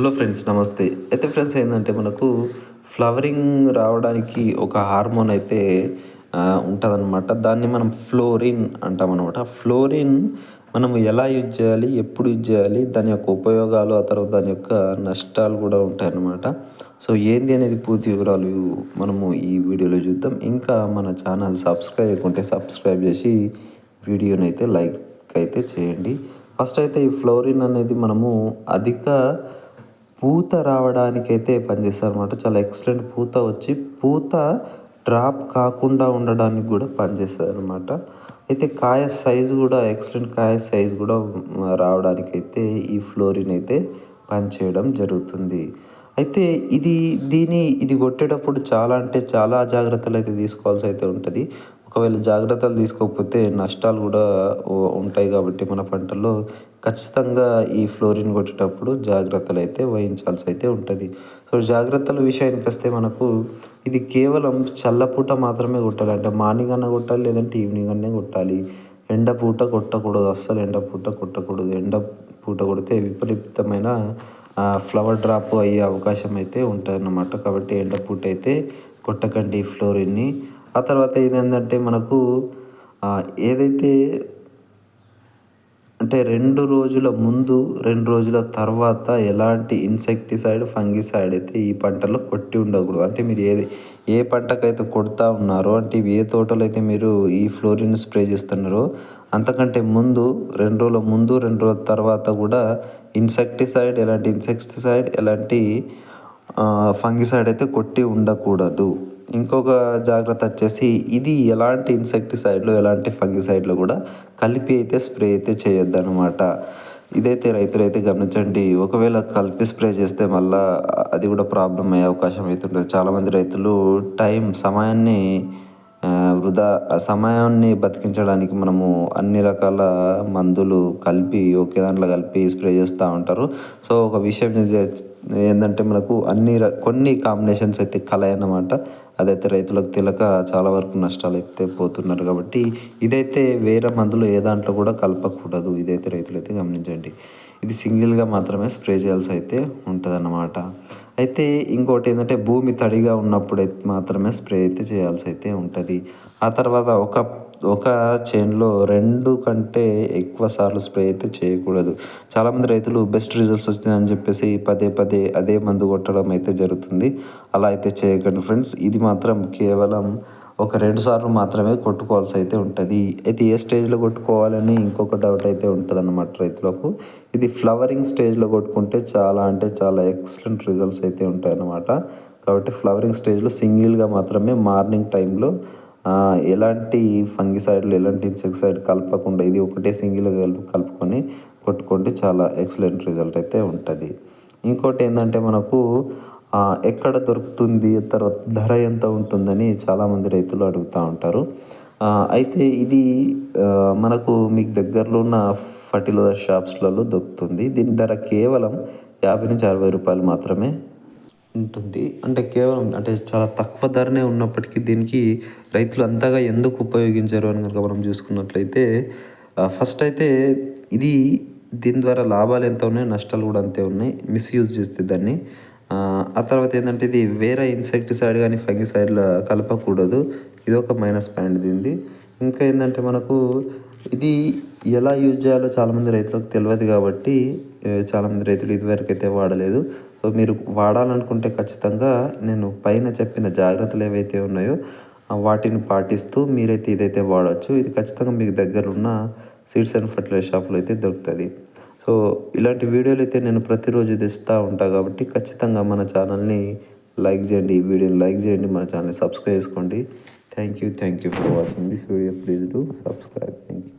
Hello friends నమస్తే. అయితే friends ఏంటంటే మనకు ఫ్లవరింగ్ రావడానికి ఒక హార్మోన్ అయితే ఉంటుందన్నమాట. దాన్ని మనం ఫ్లోరిన్ అంటాం అనమాట ఫ్లోరిన్ మనం ఎలా యూజ్ చేయాలి ఎప్పుడు యూజ్ చేయాలి దాని యొక్క ఉపయోగాలు ఆ తర్వాత దాని యొక్క నష్టాలు కూడా ఉంటాయన్నమాట. సో ఏంది అనేది పూర్తి వివరాలు మనము ఈ వీడియోలో చూద్దాం. ఇంకా మన ఛానల్ సబ్స్క్రైబ్ అయ్యకుంటే సబ్స్క్రైబ్ చేసి వీడియోని అయితే లైక్ అయితే చేయండి. ఫస్ట్ అయితే ఈ ఫ్లోరిన్ అనేది మనము అధిక పూత రావడానికైతే పనిచేస్తారు అనమాట చాలా ఎక్సలెంట్ పూత వచ్చి పూత డ్రాప్ కాకుండా ఉండడానికి కూడా పనిచేస్తుంది అనమాట అయితే కాయ సైజు కూడా ఎక్సలెంట్ కాయ సైజు కూడా రావడానికైతే ఈ ఫ్లోరిన్ అయితే పనిచేయడం జరుగుతుంది. అయితే ఇది దీని ఇది కొట్టేటప్పుడు చాలా అంటే చాలా జాగ్రత్తలు అయితే తీసుకోవాల్సి అయితే ఉంటుంది. ఒకవేళ జాగ్రత్తలు తీసుకోకపోతే నష్టాలు కూడా ఉంటాయి కాబట్టి మన పంటల్లో ఖచ్చితంగా ఈ ఫ్లోరిన్ కొట్టేటప్పుడు జాగ్రత్తలు అయితే వహించాల్సి అయితే ఉంటుంది. సో జాగ్రత్తల విషయానికి వస్తే మనకు ఇది కేవలం చల్లపూట మాత్రమే కొట్టాలి. అంటే మార్నింగ్ అన్న కొట్టాలి లేదంటే ఈవినింగ్ అన్నే కొట్టాలి. ఎండపూట కొట్టకూడదు అస్సలు ఎండపూట కొట్టకూడదు. ఎండ పూట కొడితే విపరీతమైన ఫ్లవర్ డ్రాప్ అయ్యే అవకాశం అయితే ఉంటుంది అన్నమాట కాబట్టి ఎండపూట అయితే కొట్టకండి ఫ్లోరిన్ని. ఆ తర్వాత ఏంటంటే మనకు ఏదైతే అంటే రెండు రోజుల ముందు రెండు రోజుల తర్వాత ఎలాంటి ఇన్సెక్టిసైడ్ ఫంగిసైడ్ అయితే ఈ పంటలో కొట్టి ఉండకూడదు. అంటే మీరు ఏది ఏ పంటకైతే కొడతా ఉన్నారో అంటే ఏ తోటలో అయితే మీరు ఈ ఫ్లోరిన్ స్ప్రే చేస్తున్నారో అంతకంటే ముందు రెండు రోజుల ముందు రెండు రోజుల తర్వాత కూడా ఇన్సెక్టిసైడ్ ఎలాంటి ఇన్సెక్టిసైడ్ ఎలాంటి ఫంగిసైడ్ అయితే కొట్టి ఉండకూడదు. ఇంకొక జాగ్రత్త వచ్చేసి ఇది ఎలాంటి ఇన్సెక్టిసైడ్లు ఎలాంటి ఫంగిసైడ్లు కూడా కలిపి అయితే స్ప్రే అయితే చేయొద్దు అనమాట ఇదైతే రైతులైతే గమనించండి. ఒకవేళ కలిపి స్ప్రే చేస్తే మళ్ళీ అది కూడా ప్రాబ్లం అయ్యే అవకాశం అవుతుంటుంది చాలామంది రైతులు టైం సమయాన్ని వృధా సమయాన్ని బతికించడానికి మనము అన్ని రకాల మందులు కలిపి ఒకే దాంట్లో కలిపి స్ప్రే చేస్తూ ఉంటారు. సో ఒక విషయం ఏంటంటే మనకు అన్ని కొన్ని కాంబినేషన్స్ అయితే కలయనమాట అదైతే రైతులకు తెలియక చాలా వరకు నష్టాలు అయితే పోతున్నారు కాబట్టి ఇదైతే వేరే మందులు ఏ దాంట్లో కూడా కలపకూడదు. ఇదైతే రైతులైతే గమనించండి. ఇది సింగిల్గా మాత్రమే స్ప్రే చేయాల్సి అయితే ఉంటుందన్నమాట. అయితే ఇంకోటి ఏంటంటే భూమి తడిగా ఉన్నప్పుడు మాత్రమే స్ప్రే అయితే చేయాల్సి అయితే ఉంటుంది. ఆ తర్వాత ఒక ఒక చేన్లో రెండు కంటే ఎక్కువ సార్లు స్ప్రే అయితే చేయకూడదు. చాలామంది రైతులు బెస్ట్ రిజల్ట్స్ వచ్చినాయని చెప్పేసి పదే పదే అదే మందు కొట్టడం అయితే జరుగుతుంది. అలా అయితే చేయకండి ఫ్రెండ్స్ ఇది మాత్రం కేవలం ఒక రెండు సార్లు మాత్రమే కొట్టుకోవాల్సి అయితే ఉంటుంది. అయితే ఏ స్టేజ్లో కొట్టుకోవాలని ఇంకొక డౌట్ అయితే ఉంటుంది అన్నమాట రైతులకు. ఇది ఫ్లవరింగ్ స్టేజ్లో కొట్టుకుంటే చాలా అంటే చాలా ఎక్సలెంట్ రిజల్ట్స్ అయితే ఉంటాయి అన్నమాట కాబట్టి ఫ్లవరింగ్ స్టేజ్లో సింగిల్గా మాత్రమే మార్నింగ్ టైంలో ఎలాంటి ఫంగిసైడ్లు ఎలాంటి ఇన్సెక్సైడ్ కలపకుండా ఇది ఒకటే సింగిల్గా కలుపుకొని కొట్టుకుంటే చాలా ఎక్సలెంట్ రిజల్ట్ అయితే ఉంటుంది. ఇంకోటి ఏంటంటే మనకు ఎక్కడ దొరుకుతుంది తర్వాత ధర ఎంత ఉంటుందని చాలామంది రైతులు అడుగుతూ ఉంటారు. అయితే ఇది మనకు మీకు దగ్గరలో ఉన్న ఫర్టిలైజర్ షాప్స్లలో దొరుకుతుంది. దీని ధర కేవలం యాభై నుంచి అరవై రూపాయలు మాత్రమే ఉంటుంది. అంటే కేవలం అంటే చాలా తక్కువ ధరనే ఉన్నప్పటికీ దీనికి రైతులు అంతగా ఎందుకు ఉపయోగించారు అని కనుక మనం చూసుకున్నట్లయితే ఫస్ట్ అయితే ఇది దీని ద్వారా లాభాలు ఎంత ఉన్నాయి నష్టాలు కూడా అంతే ఉన్నాయి. మిస్యూజ్ చేస్తే దాన్ని. ఆ తర్వాత ఏంటంటే ఇది వేరే ఇన్సెక్టిసైడ్ కానీ ఫంగిసైడ్ల కలపకూడదు. ఇది ఒక మైనస్ పాయింట్ దీనిది. ఇంకా ఏంటంటే మనకు ఇది ఎలా యూజ్ చేయాలో చాలామంది రైతులకు తెలియదు కాబట్టి చాలామంది రైతులు ఇదివరకు అయితే వాడలేదు. సో మీరు వాడాలనుకుంటే ఖచ్చితంగా నేను పైన చెప్పిన జాగ్రత్తలు ఏవైతే ఉన్నాయో వాటిని పాటిస్తూ మీరైతే ఇదైతే వాడచ్చు. ఇది ఖచ్చితంగా మీకు దగ్గర ఉన్న సీడ్స్ అండ్ ఫర్టిలైజర్ షాప్లో అయితే దొరుకుతుంది. సో ఇలాంటి వీడియోలు అయితే నేను ప్రతిరోజు తెస్తూ ఉంటాను కాబట్టి ఖచ్చితంగా మన ఛానల్ని లైక్ చేయండి. ఈ వీడియోని లైక్ చేయండి. మన ఛానల్ని సబ్స్క్రైబ్ చేసుకోండి. Thank you. Thank you for watching this video. Please do subscribe. Thank you.